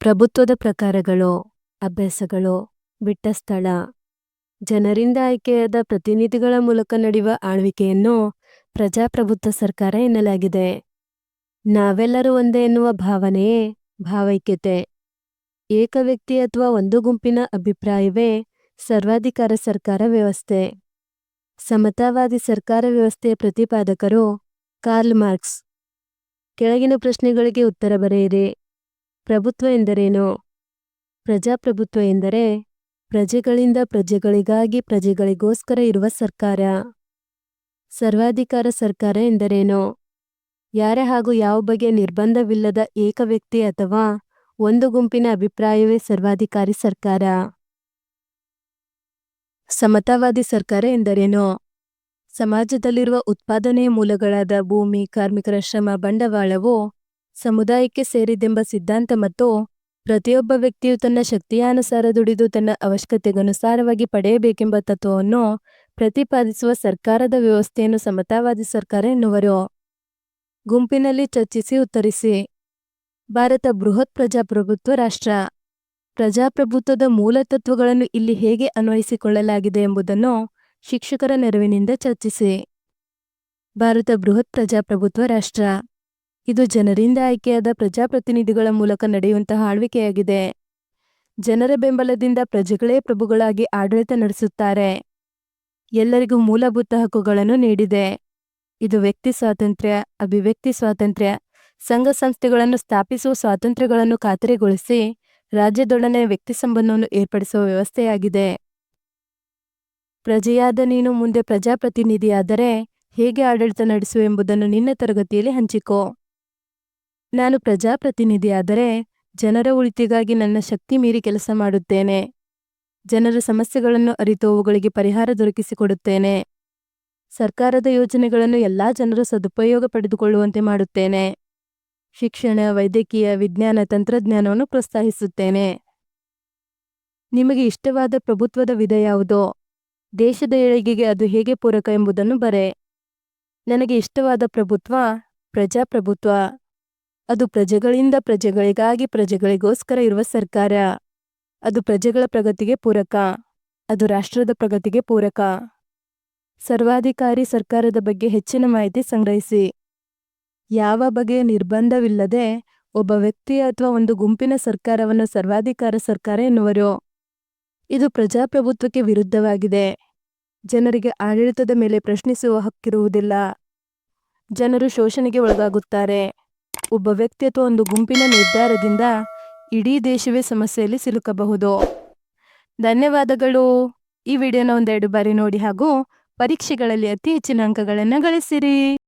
ಪ್ರಭುತ್ವದ ಪ್ರಕಾರಗಳು, ಅಭ್ಯಾಸಗಳು, ಬಿಟ್ಟ ಸ್ಥಳ, ಜನರಿಂದ ಆಯ್ಕೆಯಾದ ಪ್ರತಿನಿಧಿಗಳ ಮೂಲಕ ನಡೆಯುವ ಆಳ್ವಿಕೆಯನ್ನು ಪ್ರಜಾಪ್ರಭುತ್ವ ಸರ್ಕಾರ ಎನ್ನಲಾಗಿದೆ. ನಾವೆಲ್ಲರೂ ಒಂದೇ ಎನ್ನುವ ಭಾವನೆಯೇ ಭಾವೈಕ್ಯತೆ. ಏಕ ವ್ಯಕ್ತಿ ಅಥವಾ ಒಂದು ಗುಂಪಿನ ಅಭಿಪ್ರಾಯವೇ ಸರ್ವಾಧಿಕಾರ ಸರ್ಕಾರ ವ್ಯವಸ್ಥೆ. ಸಮತಾವಾದಿ ಸರ್ಕಾರ ವ್ಯವಸ್ಥೆಯ ಪ್ರತಿಪಾದಕರು ಕಾರ್ಲ್ ಮಾರ್ಕ್ಸ್. ಕೆಳಗಿನ ಪ್ರಶ್ನೆಗಳಿಗೆ ಉತ್ತರ ಬರೆಯಿರಿ. ಪ್ರಭುತ್ವ ಎಂದರೇನು? ಪ್ರಜಾಪ್ರಭುತ್ವ ಎಂದರೆ ಪ್ರಜೆಗಳಿಂದ ಪ್ರಜೆಗಳಿಗಾಗಿ ಪ್ರಜೆಗಳಿಗೋಸ್ಕರ ಇರುವ ಸರ್ಕಾರ. ಸರ್ವಾಧಿಕಾರ ಸರ್ಕಾರ ಎಂದರೇನು? ಯಾರೇ ಹಾಗೂ ಯಾವ ಬಗೆಯ ನಿರ್ಬಂಧವಿಲ್ಲದ ಏಕ ವ್ಯಕ್ತಿ ಅಥವಾ ಒಂದು ಗುಂಪಿನ ಅಭಿಪ್ರಾಯವೇ ಸರ್ವಾಧಿಕಾರಿ ಸರ್ಕಾರ? ಸಮತಾವಾದಿ ಸರ್ಕಾರ ಎಂದರೇನು? ಸಮಾಜದಲ್ಲಿರುವ ಉತ್ಪಾದನೆಯ ಮೂಲಗಳಾದ ಭೂಮಿ, ಕಾರ್ಮಿಕರ ಶ್ರಮ, ಬಂಡವಾಳವು ಸಮುದಾಯಕ್ಕೆ ಸೇರಿದೆಂಬ ಸಿದ್ಧಾಂತ ಮತ್ತು ಪ್ರತಿಯೊಬ್ಬ ವ್ಯಕ್ತಿಯು ತನ್ನ ಶಕ್ತಿಯಾನುಸಾರ ದುಡಿದು ತನ್ನ ಅವಶ್ಯಕತೆಗನುಸಾರವಾಗಿ ಪಡೆಯಬೇಕೆಂಬ ತತ್ವವನ್ನು ಪ್ರತಿಪಾದಿಸುವ ಸರ್ಕಾರದ ವ್ಯವಸ್ಥೆಯನ್ನು ಸಮತಾವಾದಿ ಸರ್ಕಾರ ಎನ್ನುವರು. ಗುಂಪಿನಲ್ಲಿ ಚರ್ಚಿಸಿ ಉತ್ತರಿಸಿ. ಭಾರತ ಬೃಹತ್ ಪ್ರಜಾಪ್ರಭುತ್ವ ರಾಷ್ಟ್ರ. ಪ್ರಜಾಪ್ರಭುತ್ವದ ಮೂಲ ತತ್ವಗಳನ್ನು ಇಲ್ಲಿ ಹೇಗೆ ಅನ್ವಯಿಸಿಕೊಳ್ಳಲಾಗಿದೆ ಎಂಬುದನ್ನು ಶಿಕ್ಷಕರ ನೆರವಿನಿಂದ ಚರ್ಚಿಸಿ. ಭಾರತ ಬೃಹತ್ ಪ್ರಜಾಪ್ರಭುತ್ವ ರಾಷ್ಟ್ರ. ಇದು ಜನರಿಂದ ಆಯ್ಕೆಯಾದ ಪ್ರಜಾಪ್ರತಿನಿಧಿಗಳ ಮೂಲಕ ನಡೆಯುವಂತಹ ಆಳ್ವಿಕೆಯಾಗಿದೆ. ಜನರ ಬೆಂಬಲದಿಂದ ಪ್ರಜೆಗಳೇ ಪ್ರಭುಗಳಾಗಿ ಆಡಳಿತ ನಡೆಸುತ್ತಾರೆ. ಎಲ್ಲರಿಗೂ ಮೂಲಭೂತ ಹಕ್ಕುಗಳನ್ನು ನೀಡಿದೆ. ಇದು ವ್ಯಕ್ತಿ ಸ್ವಾತಂತ್ರ್ಯ, ಅಭಿವ್ಯಕ್ತಿ ಸ್ವಾತಂತ್ರ್ಯ, ಸಂಘ ಸಂಸ್ಥೆಗಳನ್ನು ಸ್ಥಾಪಿಸುವ ಸ್ವಾತಂತ್ರ್ಯಗಳನ್ನು ಖಾತರಿಗೊಳಿಸಿ ರಾಜ್ಯದೊಡನೆ ವ್ಯಕ್ತಿ ಸಂಬಂಧವನ್ನು ಏರ್ಪಡಿಸುವ ವ್ಯವಸ್ಥೆಯಾಗಿದೆ. ಪ್ರಜೆಯಾದ ನೀನು ಮುಂದೆ ಪ್ರಜಾಪ್ರತಿನಿಧಿಯಾದರೆ ಹೇಗೆ ಆಡಳಿತ ನಡೆಸುವೆ ಎಂಬುದನ್ನು ನಿನ್ನ ತರಗತಿಯಲ್ಲಿ ಹಂಚಿಕೋ. ನಾನು ಪ್ರಜಾಪ್ರತಿನಿಧಿಯಾದರೆ ಜನರ ಉಳಿತಿಗಾಗಿ ನನ್ನ ಶಕ್ತಿ ಮೀರಿ ಕೆಲಸ ಮಾಡುತ್ತೇನೆ. ಜನರ ಸಮಸ್ಯೆಗಳನ್ನು ಅರಿತು ಅವುಗಳಿಗೆ ಪರಿಹಾರ ದೊರಕಿಸಿಕೊಡುತ್ತೇನೆ. ಸರ್ಕಾರದ ಯೋಜನೆಗಳನ್ನು ಎಲ್ಲ ಜನರು ಸದುಪಯೋಗ ಪಡೆದುಕೊಳ್ಳುವಂತೆ ಮಾಡುತ್ತೇನೆ. ಶಿಕ್ಷಣ, ವೈದ್ಯಕೀಯ, ವಿಜ್ಞಾನ, ತಂತ್ರಜ್ಞಾನವನ್ನು ಪ್ರೋತ್ಸಾಹಿಸುತ್ತೇನೆ. ನಿಮಗೆ ಇಷ್ಟವಾದ ಪ್ರಭುತ್ವದ ವಿಧ ಯಾವುದೋ? ದೇಶದ ಏಳಿಗೆಗೆ ಅದು ಹೇಗೆ ಪೂರಕ ಎಂಬುದನ್ನು ಬರೆ. ನನಗೆ ಇಷ್ಟವಾದ ಪ್ರಭುತ್ವ ಪ್ರಜಾಪ್ರಭುತ್ವ. ಅದು ಪ್ರಜೆಗಳಿಂದ ಪ್ರಜೆಗಳಿಗಾಗಿ ಪ್ರಜೆಗಳಿಗೋಸ್ಕರ ಇರುವ ಸರ್ಕಾರ. ಅದು ಪ್ರಜೆಗಳ ಪ್ರಗತಿಗೆ ಪೂರಕ. ಅದು ರಾಷ್ಟ್ರದ ಪ್ರಗತಿಗೆ ಪೂರಕ. ಸರ್ವಾಧಿಕಾರಿ ಸರ್ಕಾರದ ಬಗ್ಗೆ ಹೆಚ್ಚಿನ ಮಾಹಿತಿ ಸಂಗ್ರಹಿಸಿ. ಯಾವ ಬಗೆಯ ನಿರ್ಬಂಧವಿಲ್ಲದೆ ಒಬ್ಬ ವ್ಯಕ್ತಿ ಅಥವಾ ಒಂದು ಗುಂಪಿನ ಸರ್ಕಾರವನ್ನು ಸರ್ವಾಧಿಕಾರ ಸರ್ಕಾರ ಎನ್ನುವರು, ಇದು ಪ್ರಜಾಪ್ರಭುತ್ವಕ್ಕೆ ವಿರುದ್ಧವಾಗಿದೆ. ಜನರಿಗೆ ಆಡಳಿತದ ಮೇಲೆ ಪ್ರಶ್ನಿಸುವ ಹಕ್ಕಿರುವುದಿಲ್ಲ. ಜನರು ಶೋಷಣೆಗೆ ಒಳಗಾಗುತ್ತಾರೆ. ಒಬ್ಬ ವ್ಯಕ್ತಿ ಅಥವಾ ಒಂದು ಗುಂಪಿನ ನಿರ್ಧಾರದಿಂದ ಇಡೀ ದೇಶವೇ ಸಮಸ್ಯೆಯಲ್ಲಿ ಸಿಲುಕಬಹುದು. ಧನ್ಯವಾದಗಳು. ಈ ವಿಡಿಯೋನ ಒಂದೆರಡು ಬಾರಿ ನೋಡಿ ಹಾಗೂ ಪರೀಕ್ಷೆಗಳಲ್ಲಿ ಅತಿ ಹೆಚ್ಚಿನ ಅಂಕಗಳನ್ನು ಗಳಿಸಿರಿ.